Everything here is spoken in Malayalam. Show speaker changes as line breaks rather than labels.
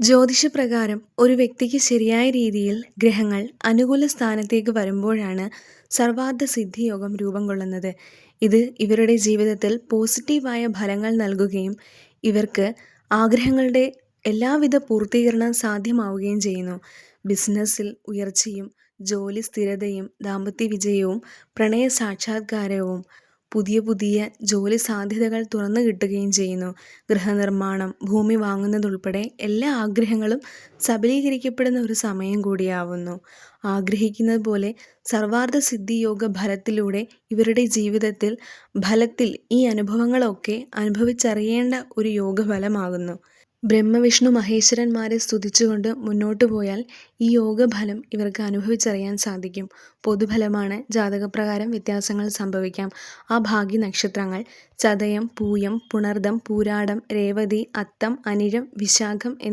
ജ്യോതിഷപ്രകാരം ഒരു വ്യക്തിക്ക് ശരിയായ രീതിയിൽ ഗ്രഹങ്ങൾ അനുകൂല സ്ഥാനത്തേക്ക് വരുമ്പോഴാണ് സർവാർത്ഥ സിദ്ധിയോഗം രൂപം കൊള്ളുന്നത്. ഇത് ഇവരുടെ ജീവിതത്തിൽ പോസിറ്റീവായ ഫലങ്ങൾ നൽകുകയും ഇവർക്ക് ആഗ്രഹങ്ങളുടെ എല്ലാവിധ പൂർത്തീകരണം സാധ്യമാവുകയും ചെയ്യുന്നു. ബിസിനസ്സിൽ ഉയർച്ചയും ജോലി സ്ഥിരതയും ദാമ്പത്യ വിജയവും പ്രണയ സാക്ഷാത്കാരവും പുതിയ പുതിയ ജോലി സാധ്യതകൾ തുറന്നു കിട്ടുകയും ചെയ്യുന്നു. ഗൃഹനിർമ്മാണം ഭൂമി വാങ്ങുന്നതുൾപ്പെടെ എല്ലാ ആഗ്രഹങ്ങളും സബലീകരിക്കപ്പെടുന്ന ഒരു സമയം കൂടിയാവുന്നു. ആഗ്രഹിക്കുന്നത് പോലെ സർവാർത്ഥ സിദ്ധിയോഗ ഫലത്തിലൂടെ ഇവരുടെ ജീവിതത്തിൽ ഫലത്തിൽ ഈ അനുഭവങ്ങളൊക്കെ അനുഭവിച്ചറിയേണ്ട ഒരു യോഗഫലമാകുന്നു. ബ്രഹ്മവിഷ്ണു മഹേശ്വരന്മാരെ സ്തുതിച്ചുകൊണ്ട് മുന്നോട്ടു പോയാൽ ഈ യോഗഫലം ഇവർക്ക് അനുഭവിച്ചറിയാൻ സാധിക്കും. പൊതുഫലമാണ് ജാതകപ്രകാരം വ്യത്യാസങ്ങൾ സംഭവിക്കാം. ആ ഭാഗ്യ നക്ഷത്രങ്ങൾ ചതയം പൂയം പുണർദം പൂരാടം രേവതി അത്തം അനിഴം വിശാഖം എന്നിവ